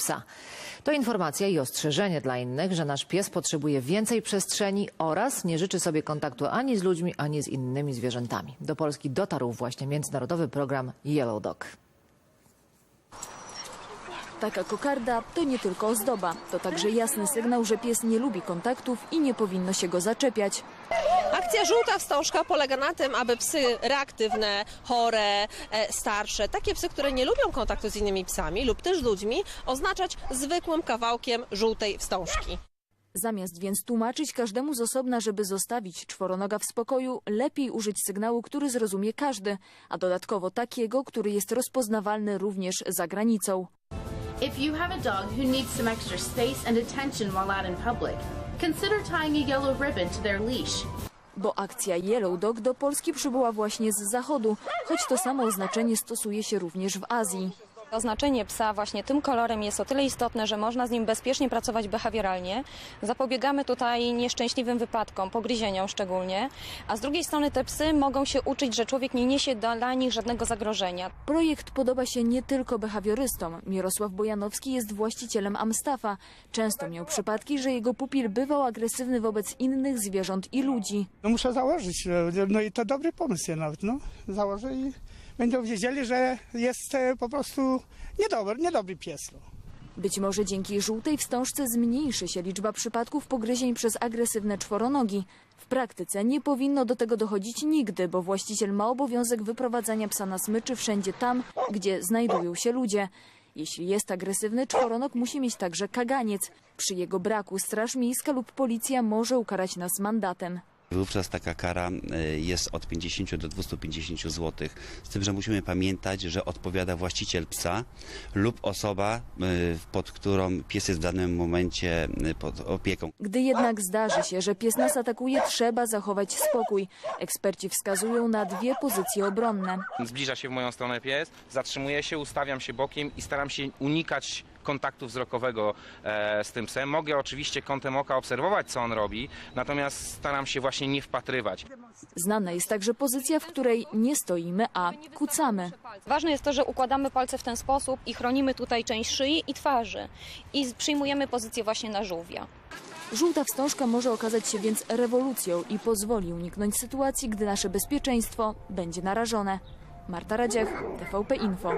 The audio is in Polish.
psa. To informacja i ostrzeżenie dla innych, że nasz pies potrzebuje więcej przestrzeni oraz nie życzy sobie kontaktu ani z ludźmi, ani z innymi zwierzętami. Do Polski dotarł właśnie międzynarodowy program Yellow Dog. Taka kokarda to nie tylko ozdoba, to także jasny sygnał, że pies nie lubi kontaktów i nie powinno się go zaczepiać. Akcja Żółta Wstążka polega na tym, aby psy reaktywne, chore, e, starsze, takie psy, które nie lubią kontaktu z innymi psami lub też ludźmi, oznaczać zwykłym kawałkiem żółtej wstążki. Zamiast więc tłumaczyć każdemu z osobna, żeby zostawić czworonoga w spokoju, lepiej użyć sygnału, który zrozumie każdy, a dodatkowo takiego, który jest rozpoznawalny również za granicą. If you have a dog who needs some extra space and attention while out in public, consider tying a yellow ribbon to their leash. Bo akcja Yellow Dog do Polski przybyła właśnie z zachodu, choć to samo oznaczenie stosuje się również w Azji. Oznaczenie psa właśnie tym kolorem jest o tyle istotne, że można z nim bezpiecznie pracować behawioralnie. Zapobiegamy tutaj nieszczęśliwym wypadkom, pogryzieniom szczególnie, a z drugiej strony te psy mogą się uczyć, że człowiek nie niesie dla nich żadnego zagrożenia. Projekt podoba się nie tylko behawiorystom. Mirosław Bojanowski jest właścicielem Amstafa. Często miał przypadki, że jego pupil bywał agresywny wobec innych zwierząt i ludzi. No muszę założyć, no i to dobry pomysł jest nawet, no. Założę i będą wiedzieli, że jest e, po prostu niedobry, niedobry pies. No. Być może dzięki żółtej wstążce zmniejszy się liczba przypadków pogryzień przez agresywne czworonogi. W praktyce nie powinno do tego dochodzić nigdy, bo właściciel ma obowiązek wyprowadzania psa na smyczy wszędzie tam, gdzie znajdują się ludzie. Jeśli jest agresywny, czworonog musi mieć także kaganiec. Przy jego braku straż miejska lub policja może ukarać nas mandatem. Wówczas taka kara e, jest od 50 do 250 zł. Z tym, że musimy pamiętać, że odpowiada właściciel psa lub osoba, e, pod którą pies jest w danym momencie e, pod opieką. Gdy jednak zdarzy się, że pies nas atakuje, trzeba zachować spokój. Eksperci wskazują na dwie pozycje obronne. Zbliża się w moją stronę pies, zatrzymuję się, ustawiam się bokiem i staram się unikać kontaktu wzrokowego e, z tym psem. Mogę oczywiście kątem oka obserwować, co on robi, natomiast staram się właśnie nie wpatrywać. Znana jest także pozycja, w której nie stoimy, a kucamy. Ważne jest to, że układamy palce w ten sposób i chronimy tutaj część szyi i twarzy. I przyjmujemy pozycję właśnie na żółwia. Żółta wstążka może okazać się więc rewolucją i pozwoli uniknąć sytuacji, gdy nasze bezpieczeństwo będzie narażone. Marta Radziech, TVP Info.